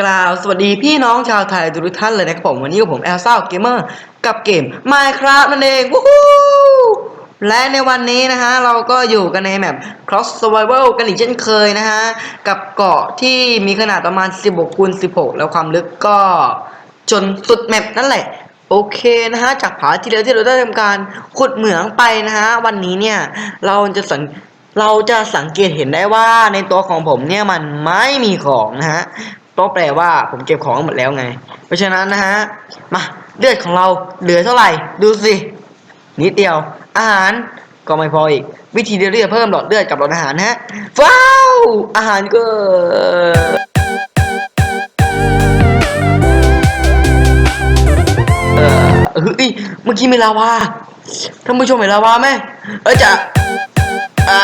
กล่าวสวัสดีพี่น้องชาวไทยทุกท่านเลยนะครับผม วันนี้กับผมแอลซ่าเกมเมอร์กับเกม Minecraft นั่นเองวู้ฮู้และในวันนี้นะฮะ เราก็อยู่กันในแมป Cross Survival กันอีกเช่นเคยนะฮะ กับเกาะที่มีขนาดประมาณ 16คูณ16 แล้วความลึกก็จนสุดแมปนั่นแหละ โอเคนะฮะจากผาที่แล้วที่เราได้ทำการขุดเหมืองไปนะฮะวันนี้เนี่ยเราจะสังเราจะสังเกตเห็นได้ว่าในตัวของผมเนี่ยมันไม่มีของนะฮะก็แปลว่าผมเก็บของหมดแล้วไง เพราะฉะนั้นนะฮะมาเลือดของเราเหลือเท่าไหร่ ดูสินิดเดียว อาหารก็ไม่พออีก วิธีเดียวที่จะเพิ่มหลอดเลือดกับหลอดอาหารนะฮะว้าวอาหารก็ เมื่อกี้มีลาวาท่านผู้ชมเห็นลาวาไหมเออจะอะ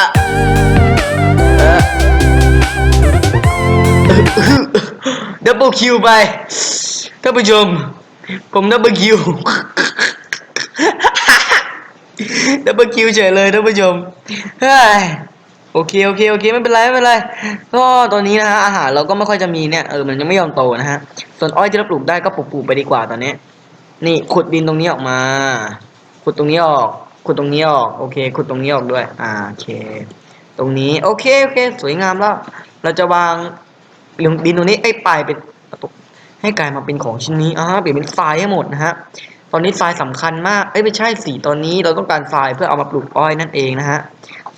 เออดับเบิลคิวไปท่านผู้ชม ผมดับเบิลคิวดับเบิลคิวเฉยเลยท่านผู้ชมเฮ้ยโอเคโอเคโอเคไม่เป็นไรไม่เป็นไรก็ตอนนี้นะฮะอาหารเราก็ไม่ค่อยจะมีเนี่ยเออมันยังไม่ยอมโตนะฮะส่วนอ้อยที่เราปลูกได้ก็ปลูกไปดีกว่าตอนนี้ นี่ขุดดินตรงนี้ออกมา ขุดตรงนี้ออก ขุดตรงนี้ออก โอเค ขุดตรงนี้ออกด้วย อ่า โอเค ตรงนี้ โอเค โอเค สวยงามแล้ว เราจะวางดินตรงนี้ไอ้ปลายเป็นให้กลายมาเป็นของชิ้นนี้อ่าเปลี่ยนเป็นทรายให้หมดนะฮะ ตอนนี้ทรายสำคัญมาก เอ้ยไม่ใช่สีตอนนี้เราต้องการทรายเพื่อเอามาปลูกอ้อยนั่นเองนะฮะ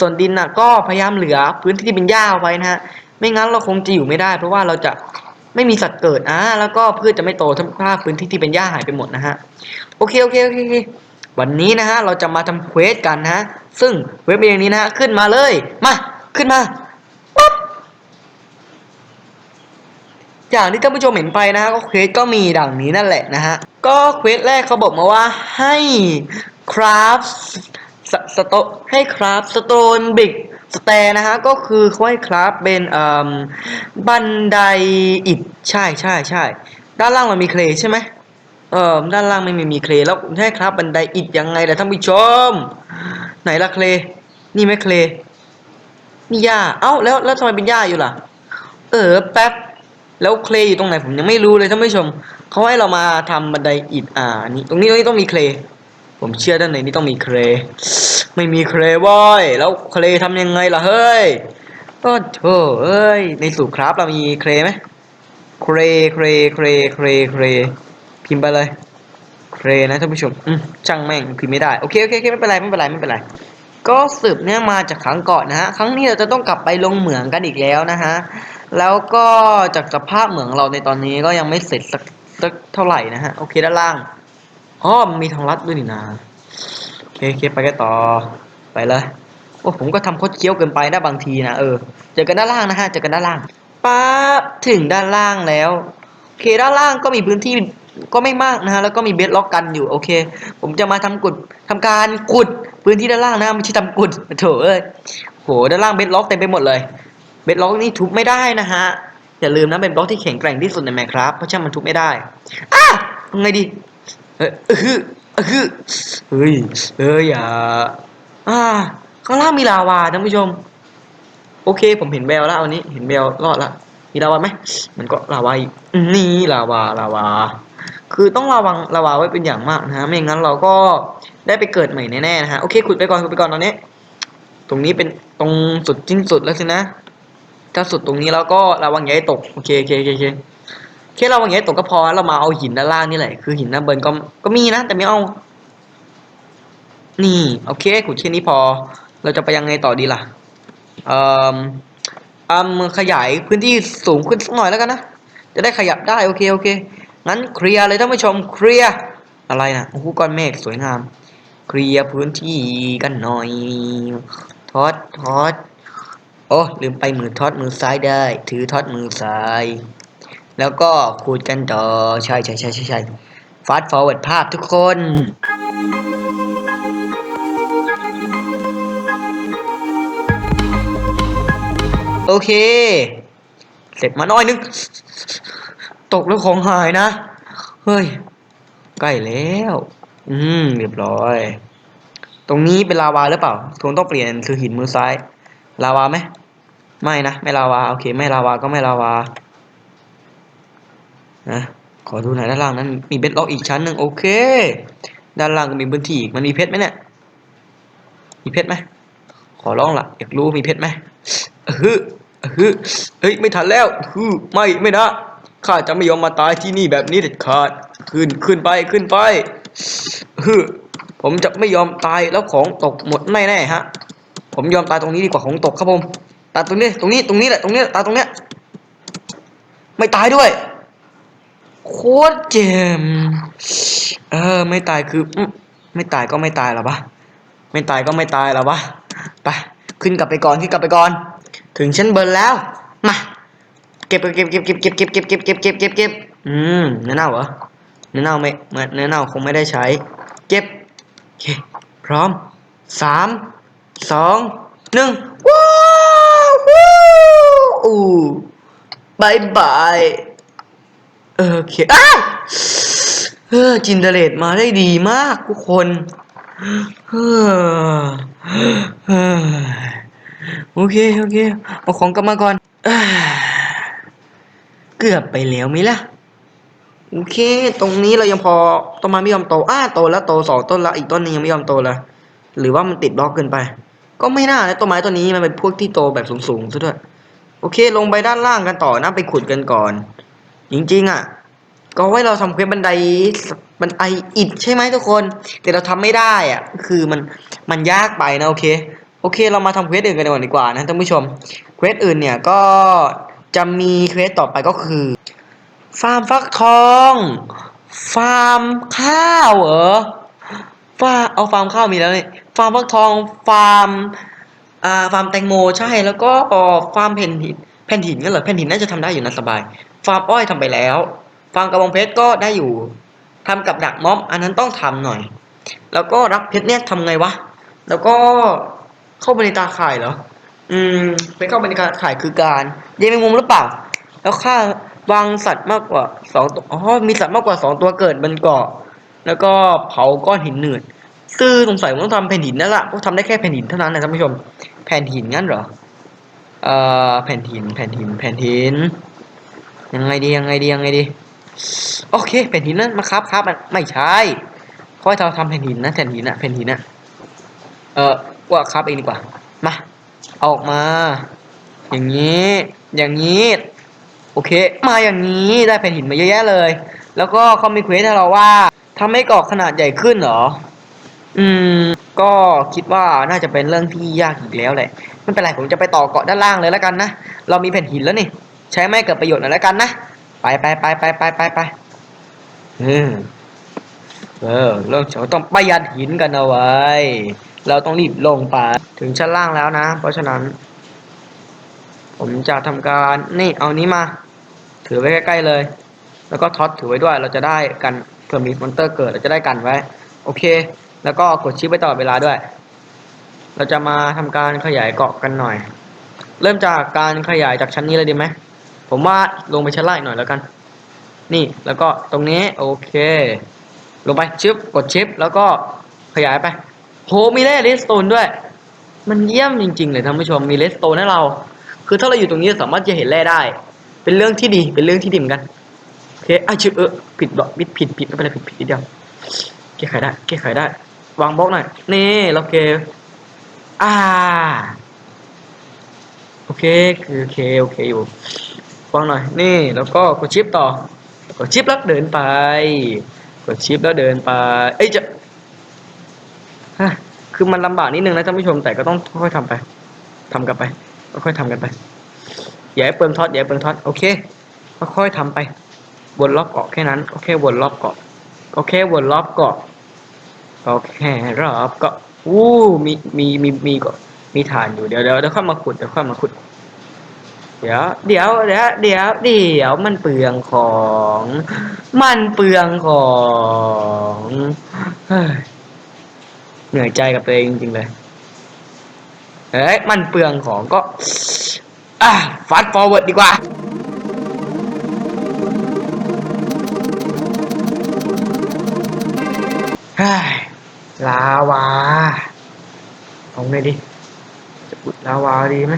ส่วนดินน่ะก็พยายามเหลือพื้นที่ที่เป็นหญ้าเอาไว้นะฮะ ไม่งั้นเราคงจะอยู่ไม่ได้ เพราะว่าเราจะ ไม่มีสัตว์เกิดอ่าแล้วก็พืชจะไม่โตถ้าพื้นที่ที่เป็นหญ้าหายไปหมดนะฮะโอเคโอเคโอเควันนี้นะฮะเราจะมาทำเควสกันนะฮะซึ่งเว็บเองนี้นะฮะขึ้นมาเลยมาขึ้นมาปั๊บอย่างที่ท่านผู้ชมเห็นไปนะฮะก็เควสก็มีดังนี้นั่นแหละนะฮะก็เควสแรกเขาบอกมาว่าให้คราฟ สสโตให้คราฟสโตนบิกสแตร์นะฮะก็คือเขาให้คราฟเป็นบันไดอิฐใช่ใช่ใช่ด้านล่างมันมีเคลใช่ไหมเออด้านล่างไม่มีมีเคลแล้วใช่ครับบันไดอิฐยังไงล่ะท่านผู้ชม ไหนล่ะเคลนี่ไหมเคลนี่หญ้าเอ้าแล้วแล้วทำไมเป็นหญ้าอยู่ล่ะ เออแป๊บแล้วเคลอยู่ตรงไหนผมยังไม่รู้เลยท่านผู้ชมเขาให้เรามาทำบันไดอิฐอ่านี่ตรงนี้ตรงนี้ต้องมีเคล ผมเชื่อด้านในนี้ต้องมีเคลไม่มีเคลว้อยแล้วเคลทำยังไงล่ะเฮ้ยก็โธ่เอ้ย ในสูตรครับเรามีเคลไหมเคลเคลเคลเคลเคลพิมพ์ไปเลย เครนะท่านผู้ชมอืมช่างแม่งพิมพ์ไม่ได้ โอเคโอเคโอเคไม่เป็นไรไม่เป็นไรไม่เป็นไร ก็สืบเนี่ยมาจากครั้งก่อนนะฮะ ครั้งนี้เราจะต้องกลับไปลงเหมืองกันอีกแล้วนะฮะ แล้วก็จากสภาพเหมืองเราในตอนนี้ก็ยังไม่เสร็จสักสักเท่าไหร่นะฮะ โอเคด้านล่าง อ๋อมีทางลัดด้วยนี่นะโอเคโอเคไปกันต่อไปเลยโอ้ผมก็ทำโคตรเคี้ยวเกินไปนะบางทีนะเออเจอกันด้านล่างนะฮะเจอกันด้านล่างปั๊บถึงด้านล่างแล้วโอเคด้านล่างก็มีพื้นที่ก็ไม่มากนะฮะแล้วก็มีเบสล็อกกันอยู่โอเค ผมจะมาทำกุดทำการขุดพื้นที่ด้านล่างนะไม่ใช่ทำกุดโถเอ้ยโหด้านล่างเบสล็อกเต็มไปหมดเลยเบสล็อกนี่ทุบไม่ได้นะฮะอย่าลืมนะเป็นบล็อกที่แข็งแกร่งที่สุดในแมครับเพราะฉะนั้นมันทุบไม่ได้อ้าทำไงดี เออเออคือเออคือเฮ้ยเอออย่าอ่าข้างล่างมีลาวาท่านผู้ชม โอเค ผมเห็นแววแล้ววันนี้ เห็นแววรอดละมีลาวาไหมมันก็ลาวาอีกนี่ลาวาลาวา คือต้องระวังลาวาไว้เป็นอย่างมากนะฮะไม่งั้นเราก็ได้ไปเกิดใหม่แน่ๆนะฮะโอเคขุดไปก่อนขุดไปก่อนตอนนี้ ตรงนี้เป็นตรงสุดสิ้นสุดแล้วสินะถ้าสุดตรงนี้แล้วก็ระวังอย่าให้ตกโอเคโอเคโอเค โอเคแค่ระวังอย่าให้ยตกก็พอเรามาเอาหินด้านล่างนี่แหละคือหินด้านบนก็ก็มีนะแต่ไม่เอา นี่โอเคขุดแค่นี้พอ เราจะไปยังไงต่อดีล่ะเอ่ออืมขยายพื้นที่สูงขึ้นสักหน่อยแล้วกันนะจะได้ขยับได้โอเคโอเคงั้นเคลียร์เลยท่านผู้ชมเคลียร์อะไรนะโอ้โหก้อนเมฆสวยงาม เคลียร์พื้นที่กันหน่อยทอดทอดโอ้ลืมไปมือทอดมือซ้ายได้ ถือทอดมือซ้าย แล้วก็พูดกันต่อใช่ใช่ใช่ใช่ใช่ฟาสต์ฟอร์เวิร์ดภาพทุกคน โอเค เสร็จมาน้อยนึง ตกแล้วของหายนะ เฮ้ย ใกล้แล้ว อืม เรียบร้อย ตรงนี้เป็นลาวาหรือเปล่าคงต้องเปลี่ยนคือหินมือซ้าย ลาวาไหม ไม่นะ ไม่ลาวา โอเค ไม่ลาวาก็ไม่ลาวา นะขอดูหน่อยด้านล่างนั้นมีเบ็ดล็อกอีกชั้นหนึ่งโอเค ด้านล่างก็มีพื้นที่อีกมันมีเพชรไหมเนี่ยมีเพชรไหมขอร้องละอยากรู้มีเพชรไหมออฮึเออฮึเฮ้ยไม่ทันแล้วฮึไม่ไม่นะข้าจะไม่ยอมมาตายที่นี่แบบนี้เด็ดขาดขึ้นขึ้นไปขึ้นไปฮึผมจะไม่ยอมตายแล้วของตกหมดไม่แน่ฮะ ผมยอมตายตรงนี้ดีกว่าของตกครับผมตายตรงนี้ตรงนี้ตรงนี้แหละตรงนี้ตายตรงเนี้ยไม่ตายด้วย โคตรเจ็มเออ ไม่ตายคือ ไม่ตายก็ไม่ตายหรอปะไม่ตายก็ไม่ตายหรอปะไปขึ้นกลับไปก่อนขึ้นกลับไปก่อน ถึงชั้นเบิร์นแล้ว มา เก็บเก็บเก็บเก็บเก็บเก็บเก็บเก็บเก็บเก็บเก็บเก็บอืมเนื้อเน่าเหรอเนื้อเน่าไม่เนื้อเน่าคงไม่ได้ใช้ เก็บโอเคพร้อมสามสองหนึ่งว้าวอู้บายบาย เออโอเคอ้าเออจินเดเลตมาได้ดีมากทุกคนเออเออโอเคโอเคเอาของกลับมาก่อนเกือบไปแล้วไหมล่ะโอเค ตรงนี้เรายังพอต้นไม้ไม่ยอมโตอ้าโตแล้วโตสองต้นล้วอีกต้นนึงยังไม่ยอมโตลยหรือว่ามันติดบล็อกเกินไป ก็ไม่น่านะต้นไม้ต้นนี้มันเป็นพวกที่โตแบบสูงๆซะด้วยโอเค ลงไปด้านล่างกันต่อนะไปขุดกันก่อน จริงๆอะ ก็ไว้เราทำเควสบันไดบันไดอิดใช่ไหมทุกคน แต่เราทำไม่ได้อะ คือมันมันยากไปนะโอเค โอเค เรามาทำเควสอื่นกันก่อนดีกว่านะท่านผู้ชม เควสอื่นเนี่ยก็จะมีเควสต่อไปก็คือ ฟาร์มฟักทอง ฟาร์มข้าวเหรอฟาเอาฟาร์มข้าวมีแล้วนี่ฟาร์มฟักทองฟาร์มอ่าฟาร์มแตงโมใช่แล้วก็ฟาร์มแผ่นหินแผ่นหินก็เหรอแผ่นหินน่าจะทำได้อยู่นะสบาย ฟาร์มอ้อยทำไปแล้วฟาร์มกระบองเพชรก็ได้อยู่ทำกับดักม็อบอันนั้นต้องทำหน่อย แล้วก็รับเพชรเนี่ยทำไงวะ แล้วก็เข้าไปในตาข่ายเหรอ อืมไปเข้าไปในตาข่ายคือการเยงแมงมุมหรือเปล่า แล้วค่าวางสัตว์มากกว่าสองตัว อ๋อ มีสัตว์มากกว่าสองตัวเกิดบนเกาะ แล้วก็เผาก้อนหินหนืดซื่อสงสัยว่าต้องทำแผ่นหินนั่นแหละเพราะทำได้แค่แผ่นหินเท่านั้นนะท่านผู้ชม แผ่นหินงั้นเหรอ เอ่อ แผ่นหิน แผ่นหิน แผ่นหิน ยังไงดียังไงดียังไงดี โอเคแผ่นหินนั้นมาครับครับมันไม่ใช่ค่อยเราทำแผ่นหินนะแผ่นหินอะแผ่นหินอะเออว่าครับเองดีกว่ามาเอาออกมา อย่างนี้ อย่างนี้ โอเค มาอย่างนี้ได้แผ่นหินมาเยอะแยะเลย แล้วก็เขามีเควสให้เราว่าทำให้เกาะขนาดใหญ่ขึ้นเหรอ อืม ก็คิดว่าน่าจะเป็นเรื่องที่ยากอีกแล้วแหละไม่เป็นไรผมจะไปต่อเกาะด้านล่างเลยแล้วกันนะ เรามีแผ่นหินแล้วนี่ ใช้ไม่เกิดประโยชน์หน่อยแล้วกันนะ ไปไปไปไปไปไปไปเออเออเราต้องประหยัดหินกันเอาไว้ เราต้องรีบลงไปถึงชั้นล่างแล้วนะ เพราะฉะนั้น ผมจะทำการนี่เอานี้มา ถือไว้ใกล้ๆเลย แล้วก็ท็อตถือไว้ด้วยเราจะได้กันเผื่อมีมอนเตอร์เกิดเราจะได้กันไว้ โอเค แล้วก็กดชิปไว้ตลอดเวลาด้วย เราจะมาทำการขยายเกาะกันหน่อย เริ่มจากการขยายจากชั้นนี้เลยดีไหม ผมว่าลงไปชั้นล่างอีกหน่อยแล้วกัน นี่แล้วก็ตรงนี้โอเค ลงไปชิปกดชิปแล้วก็ขยายไปโหมีแร่เลสโตนด้วย มันเยี่ยมจริง ๆ เลยท่านผู้ชมมีเลสโตนให้เรา คือถ้าเราอยู่ตรงนี้สามารถจะเห็นแร่ได้ เป็นเรื่องที่ดีเป็นเรื่องที่ดีเหมือนกันโอเคอะชิปเออผิดบอกผิดผิดผิดไม่เป็นไรผิดผิดนิดเดียวแก้ไขได้แก้ไขได้ วางบล็อกหน่อยนี่โอเคอ่าโอเคคือโอเคโอเคอยู่ ฟังหน่อย นี่แล้วก็กดชิปต่อกดชิปแล้วเดินไป กดชิปแล้วเดินไป เอ้ยจะฮะคือมันลำบากนิดนึงนะท่านผู้ชมแต่ก็ต้องค่อยๆทำไปทำกันไปค่อยๆทำกันไปอย่าให้เปลืองท็อตอย่าเปลืองท็อตโอเคค่อยๆทำไปวนรอบเกาะแค่นั้นก็แค่วนรอบเกาะก็แค่วนรอบเกาะก็แค่รอบเกาะอู้มีมีมีมีเก็มีฐานอยู่เดี๋ยวเดี๋ยวเดี๋ยวค่อยมาขุดเดี๋ยวค่อยมาขุด เดี๋ยว เดี๋ยวเดี๋ยวเดี๋ยวเดี๋ยวมันเปลืองของ มันเปลืองของเหนื่อยใจกับตัวเองจริงๆเลยเฮ้ยมันเปลืองของก็อะฟาสต์ฟอร์เวิร์ดดีกว่าลาวาเอาไงดี จะอุดลาวาดีไหม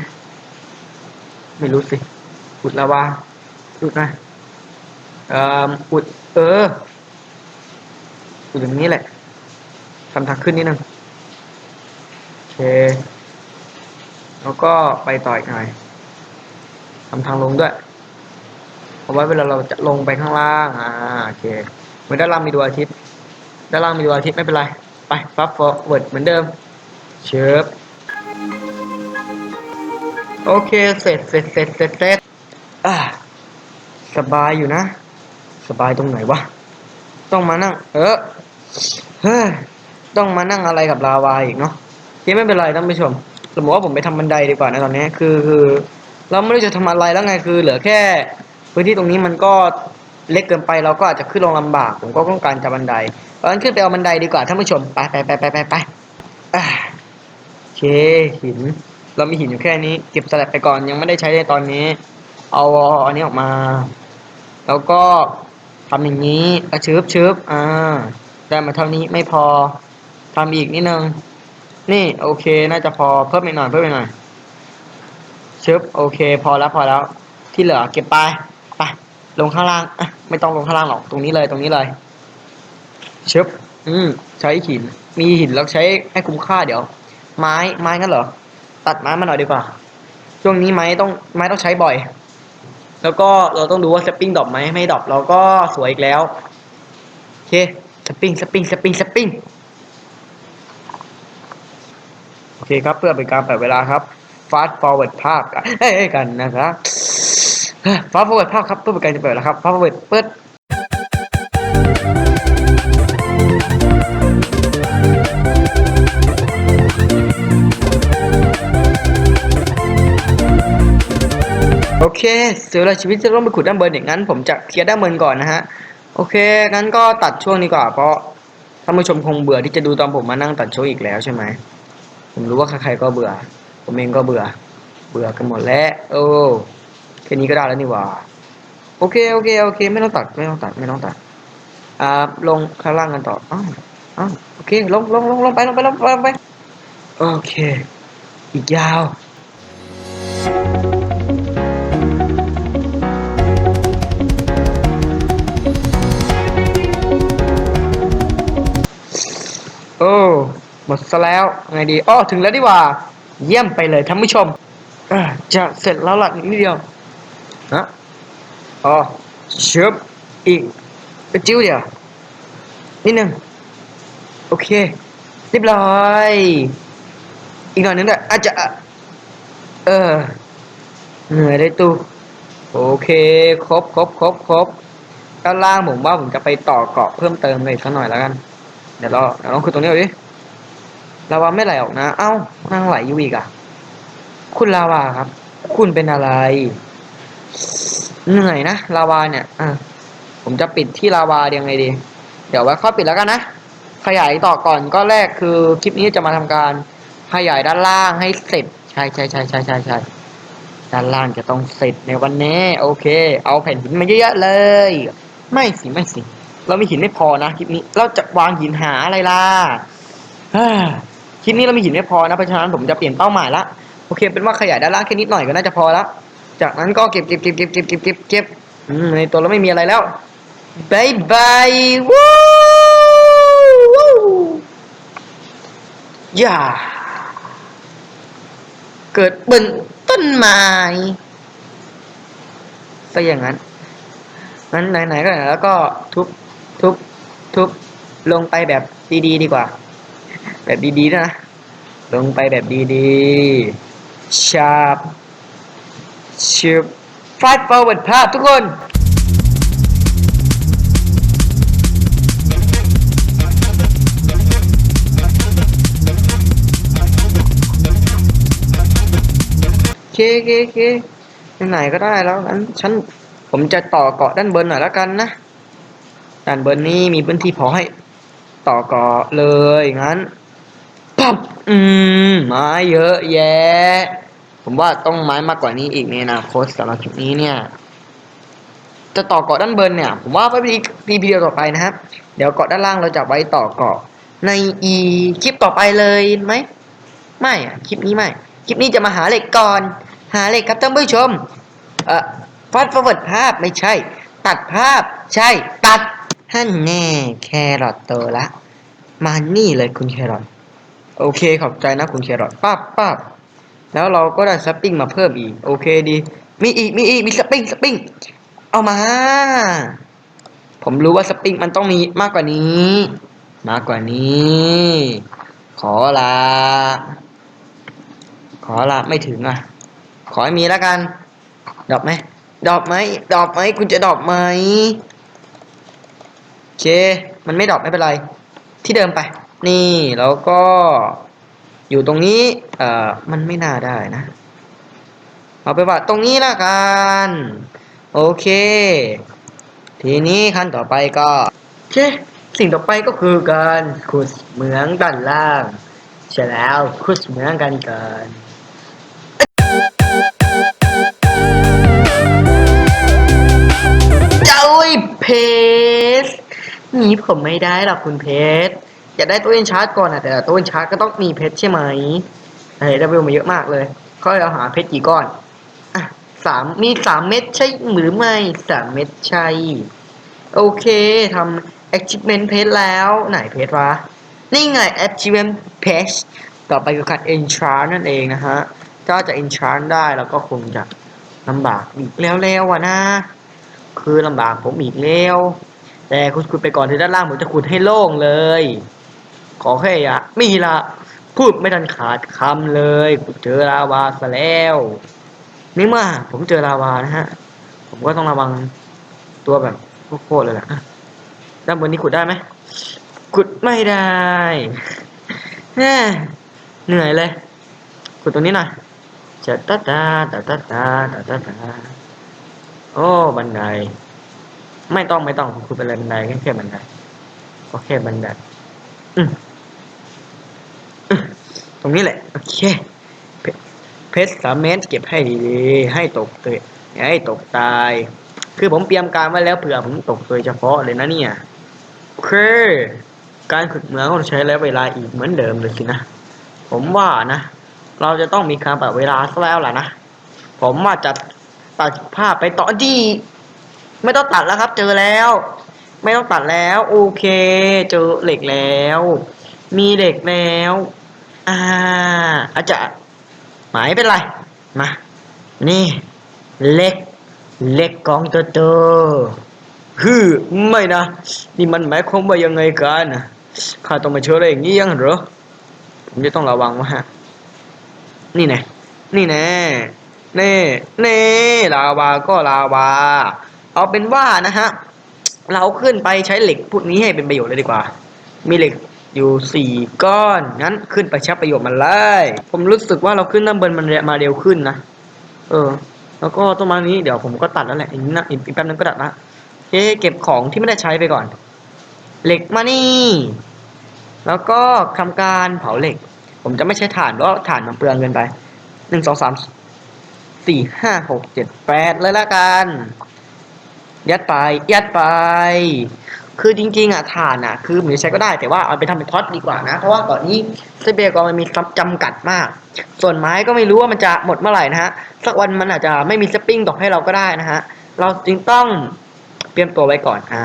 ไม่รู้สิอุดลาวาอุดนะเอ่ออุดเอออุดอย่างนี้แหละทำทางขึ้นนิดนึงโอเค แล้วก็ไปต่ออีกหน่อยทำทางลงด้วยเอาไว้เวลาเราจะลงไปข้างล่างอ่าโอเคเหมือนด้านล่างมีดวงอาทิตย์ด้านล่างมีดวงอาทิตย์ไม่เป็นไร ไปฟับฟอร์เวิร์ดเหมือนเดิมเชิบ โอเค เสร็จเสร็จเสร็จเสร็จเสร็จอ่าสบายอยู่นะ สบายตรงไหนวะ ต้องมานั่ง เออเฮ้ยต้องมานั่งอะไรกับลาวาอีกเนาะที่ไม่เป็นไรท่านผู้ชมสมมติว่าผมไปทำบันไดดีกว่านะตอนนี้ คือคือ เราไม่รู้จะทำอะไรแล้วไงคือ เหลือแค่ พื้นที่ตรงนี้มันก็เล็กเกินไปเราก็อาจจะขึ้นลงลำบาก ผมก็ต้องการจะบันไดเพราะฉะนั้นขึ้นไปเอาบันไดดีกว่าท่านผู้ชมไปไปไปไปไปไปอ่าโอเคหิน เรามีหินอยู่แค่นี้ เก็บสลับไปก่อนยังไม่ได้ใช้ในตอนนี้ เอาอันนี้ออกมา แล้วก็ทำอย่างนี้อะชืบชืบอ่าได้มาเท่านี้ไม่พอทำอีกนิดนึงนี่โอเคน่าจะพอเพิ่มอีกหน่อยเพิ่มอีกหน่อยชึบโอเค พอแล้วพอแล้ว ที่เหลือเก็บไปไปลงข้างล่างอะไม่ต้องลงข้างล่างหรอกตรงนี้เลยตรงนี้เลยชึบอืมใช้หิน มีหินแล้วใช้ให้คุ้มค่าเดี๋ยว ไม้ไม้งั้นเหรอ ตัดไม้มาหน่อยดีกว่า ช่วงนี้ไม้ต้องไม้ต้องใช้บ่อย แล้วก็เราต้องดูว่าสปริงดรอปไหมไม่ดรอปเราก็สวยอีกแล้วโอเคสปริงสปริงสปริงสปริงโอเคครับเพื่อเป็นการแปดเวลาครับ fast forward ภาพกันเอ้ยกันนะครับ fast forward ภาพครับเพื่อเป็นการจะเปิดแล้วครับ fast forward เปิด โอเคเสียเวลาชีวิตจะต้องไปขุดด้านบนอย่างนั้น ผมจะเคลียร์ด้านบนก่อนนะฮะ โอเค งั้นก็ตัดช่วงนี้ก่อนเพราะท่านผู้ชมคงเบื่อที่จะดูตอนผมมานั่งตัดช่วงอีกแล้วใช่ไหม ผมรู้ว่าใครๆก็เบื่อ ผมเองก็เบื่อ เบื่อกันหมดแล้ว โอ้แค่นี้ก็ได้แล้วนี่ว่า โอเค โอเค โอเค ไม่ต้องตัด ไม่ต้องตัด ไม่ต้องตัด อ่า ลงข้างล่างกันต่อ อ้าว อ้าว โอเค ลงลงลงลงไป ลงไป ลงไป ลงไป โอเค อีกยาว หมดซะแล้วไงดีอ้อถึงแล้วดีว่า เยี่ยมไปเลยท่านผู้ชมจะเสร็จแล้วล่ะนิดเดียวนะอ๋อเชิบอีกจิ้วเดียวนิดนึงโอเคเรียบร้อย อีกหน่อยนึงด้อาจจะเออเหนื่อยได้ตูโอเค ครบครบครบครบด้านล่างผมว่าผมจะไปต่อเกาะเพิ่มเติมเลยสักหน่อยแล้วกัน เดี๋ยวเราเดี๋ยวลองคือตรงนี้เอาดิลาวาไม่ไหลออกนะ เอ้านั่งไหลอยู่อีกอะคุณลาวาครับ คุณเป็นอะไร เหนื่อยนะลาวาเนี่ยอะผมจะปิดที่ลาวายังไงดี เดี๋ยวไว้ค่อยปิดแล้วกันนะ ขยายต่อก่อนก็แรกคือคลิปนี้จะมาทำการขยายด้านล่างให้เสร็จ ใช่ใช่ใช่ใช่ใช่ใช่ด้านล่างจะต้องเสร็จในวันนี้ โอเค เอาแผ่นหินมาเยอะๆเลย ไม่สิ ไม่สิ เรามีหินไม่พอนะคลิปนี้เราจะวางหินหาอะไรล่ะคลิปนี้เรามีหินไม่พอนะเพราะฉะนั้นผมจะเปลี่ยนเป้าหมายละโอเคเป็นว่าขยายด้านล่างแค่นิดหน่อยก็น่าจะพอแล้วจากนั้นก็เก็บเก็บเก็บเก็บเก็บเก็บเก็บเก็บในตัวเราไม่มีอะไรแล้วบายบายวู้วู้อย่าเกิดบนต้นไม้ก็อย่างนั้นงั้นไหนๆก็ไหนแล้วก็ทุบ ทุบทุบลงไปแบบดีๆดีกว่า แบบดีๆนะ ลงไปแบบดีๆชาบชิบ fast forward ภาพทุกคนเคเคเคไหนก็ได้แล้วงั้นฉันผมจะต่อเกาะด้านบนหน่อยแล้วกันนะ ด้านบนนี้มีพื้นที่พอให้ต่อเกาะเลยงั้นปั๊บอืมไม้เยอะแยะ ผมว่าต้องไม้มากกว่านี้อีกในอนาคตสำหรับคลิปนี้เนี่ย จะต่อเกาะด้านบนเนี่ย ผมว่าไว้พีพีเดียวต่อไปนะครับ เดี๋ยวเกาะด้านล่างเราจะไว้ต่อเกาะในอีคลิปต่อไปเลยไหมไม่อะคลิปนี้ไม่ คลิปนี้จะมาหาเหล็กก่อน หาเหล็กครับท่านผู้ชม เอ่อฟาดฟอร์เวิร์ดภาพไม่ใช่ ตัดภาพใช่ ตัด ฮั่นแน่แครอทโตละ มานี่เลยคุณแครอทโอเคขอบใจนะคุณแครอทป้าบป้าบแล้วเราก็ได้สปริงมาเพิ่มอีก โอเคดี มีอีกมีอีกมีสปริงสปริงเอามา ผมรู้ว่าสปริงมันต้องมีมากกว่านี้ มากกว่านี้ ขอละขอละไม่ถึงอะ ขอให้มีแล้วกัน ดอกไหมดอกไหมดอกไหมคุณจะดอกไหม เค มันไม่ดอกไม่เป็นไร ที่เดิมไป นี่แล้วก็อยู่ตรงนี้ เอ่อ มันไม่น่าได้นะ เอาไปว่าตรงนี้ละกัน โอเค ทีนี้ขั้นต่อไปก็โอเคสิ่งต่อไปก็คือการขุดเหมืองด้านล่าง ใช่แล้วขุดเหมืองกันกินเจ้าไอ้เพช นีผมไม่ได้หรอกคุณเพชรอยากได้ตัวเอนชาร์จก่อนอะแต่ตัวเอนชาร์จก็ต้องมีเพชรใช่ไหมเฮ้ยได้เวลมาเยอะมากเลยก็เลยเอาหาเพชรกี่ก้อนอะสามมีสามเม็ดใช่หรือไม่สามเม็ดใช่ โอเคทำ achievement เพชรแล้ว ไหนเพชรวะ นี่ไง achievement page ต่อไปคือการ enchant นั่นเองนะฮะถ้าจะ enchant ได้เราก็คงจะลำบากอีกแล้วๆอะนะ คือลำบากผมอีกแล้ว แต่คุณขุดไปก่อนที่ด้านล่างผมจะขุดให้โล่งเลย ขอแค่อย่ามีละพูดไม่ทันขาดคำเลยเจอลาวาซะแล้วนี่เมื่อผมเจอลาวานะฮะ ผมก็ต้องระวังตัวแบบโคตรเลยแหละด้านบนนี้ขุดได้ไหมขุดไม่ได้เหนื่อยเลยขุดตรงนี้หน่อยจะตาตาตาตาตาตาตาโอ้บันได ไม่ต้องไม่ต้องคุณเป็นอะไรบันไดแค่แค่บันไดก็แค่บันไดตรงนี้แหละ โอเค เพชรสามเมตรเก็บให้ดีๆให้ตกเตยอย่าให้ตกตาย คือผมเตรียมการไว้แล้วเผื่อผมตกโดยเฉพาะเลยนะเนี่ยโอเค การขุดเหมืองต้องใช้แล้วเวลาอีกเหมือนเดิมเลยสินะ ผมว่านะ เราจะต้องมีการปรับเวลาซะแล้วล่ะนะ ผมว่าจะตัดภาพไปต่อดี ไม่ต้องตัดแล้วครับ เจอแล้ว ไม่ต้องตัดแล้ว โอเค เจอเหล็กแล้ว มีเหล็กแล้ว อ่า อาจจะหมายเป็นไร มา นี่เหล็กเหล็กกองโตๆคือไม่นะ นี่มันหมายความว่ายังไงกันนะข้าต้องมาเชื่ออะไรอย่างนี้ยังเหรอ ผมจะต้องระวังว่าฮะ นี่ไงนี่แน่เน่เน่ลาวาก็ลาวา เอาเป็นว่านะฮะเราขึ้นไปใช้เหล็กพวกนี้ให้เป็นประโยชน์เลยดีกว่า มีเหล็กอยู่สี่ก้อนงั้นขึ้นไปใช้ประโยชน์มันเลยผมรู้สึกว่าเราขึ้นด้านบนมันมาเร็วขึ้นนะเออ แล้วก็ต้นไม้นี้เดี๋ยวผมก็ตัดแล้วแหละอีกนะอีกแป๊บนึงก็ตัดละเอ๊เก็บของที่ไม่ได้ใช้ไปก่อน เหล็กมานี่ แล้วก็ทำการเผาเหล็ก ผมจะไม่ใช้ถ่านเพราะถ่านมันเปลืองเกินไปหนึ่งสองสามสี่ห้าหกเจ็ดแปดเลยละกัน ยัดไป ยัดไป คือจริงๆอะถ่านอะ คือมันใช้ก็ได้แต่ว่าเอาไปทำเป็นท็อตดีกว่านะ เพราะว่าก่อนนี้เซเบกอนมันมีจำกัดมาก ส่วนไม้ก็ไม่รู้ว่ามันจะหมดเมื่อไหร่นะฮะ สักวันมันอาจจะไม่มีสปริงตกให้เราก็ได้นะฮะ เราจึงต้องเตรียมตัวไว้ก่อน อ่า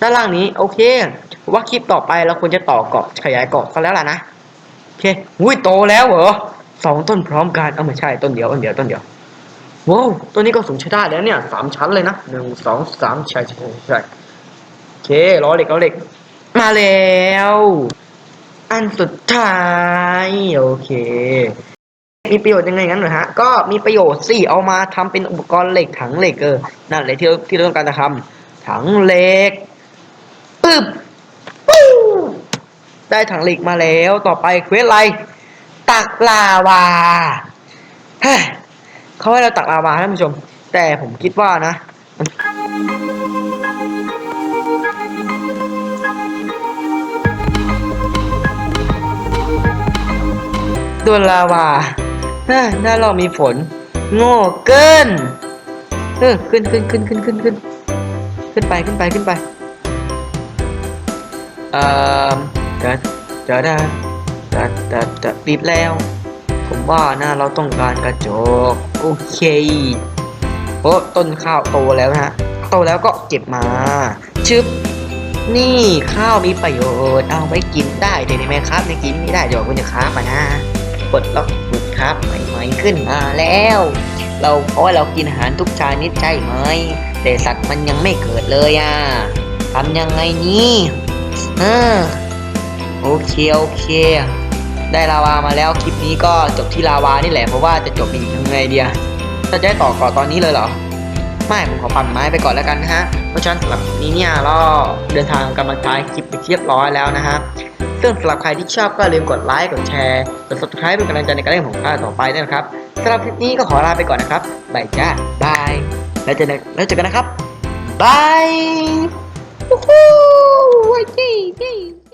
ด้านล่างนี้โอเค ว่าคลิปต่อไปเราควรจะต่อกรอบขยายกรอบซะแล้วล่ะนะ โอเค อุ้ยโตแล้วเหรอสองต้นพร้อมกัน เอาไม่ใช่ต้นเดียวต้นเดียวต้นเดียว ว้าวต้นนี้ก็สูงใช้ได้แล้วเนี่ยสามชั้นเลยนะหนึ่งสองสามใช่ใช่ใช่โอเคล้อเหล็กล้อเหล็ก มาแล้ว อันสุดท้าย โอเค มีประโยชน์ยังไงงั้นเหรอฮะ ก็มีประโยชน์สิเอามาทำเป็นอุปกรณ์เหล็กถังเหล็กเออนั่นเลยที่ที่เราต้องการจะทำถังเหล็กปึ๊บปู้ได้ถังเหล็กมาแล้วต่อไปเควสอะไรตักลาวา เขาให้เราตักลาวาท่านผู้ชม แต่ผมคิดว่านะมันโดนลาวาเฮ้ยหน้าเรามีฝน โง่เกินเออขึ้นขึ้นขึ้นขึ้นขึ้นขึ้นขึ้นไปขึ้นไปขึ้นไปเอ่อจะจะได้จะจะจะติดแล้ว ผมว่านะเราต้องการกระจก โอเคโอ้ต้นข้าวโตแล้วนะโตแล้วก็เก็บมา ชึบ นี่ข้าวมีประโยชน์เอาไว้กินได้เดี๋ยวนี้ไหมครับในกินไม่ได้เดี๋ยวคุณจะค้ามานะกดล็อกกดครับใหม่ๆขึ้นมาแล้ว เราเพราะว่าเรากินอาหารทุกชนิดใช่ไหมแต่สัตว์มันยังไม่เกิดเลยอะทำยังไงนี่เออโอเคโอเค ได้ลาวามาแล้วคลิปนี้ก็จบที่ลาวานี่แหละเพราะว่าจะจบอีกยังไงเดียจะได้ต่อก่อนตอนนี้เลยเหรอ ไม่ผมขอปั่นไม้ไปก่อนแล้วกันนะฮะ เพราะฉะนั้นสำหรับนี้เนี่ยเราเดินทางกำลังท้ายคลิปไปเรียบร้อยแล้วนะฮะซึ่งสำหรับใครที่ชอบก็ลืมกดไลค์กดแชร์กด subscribe เป็นกำลังใจในการเล่นของผมต่อไปด้วยนะครับสำหรับคลิปนี้ก็ขอลาไปก่อนนะครับบายจ้าบายแล้วเจอกันแล้วเจอกันนะครับบาย Woohoo! Yay, yay.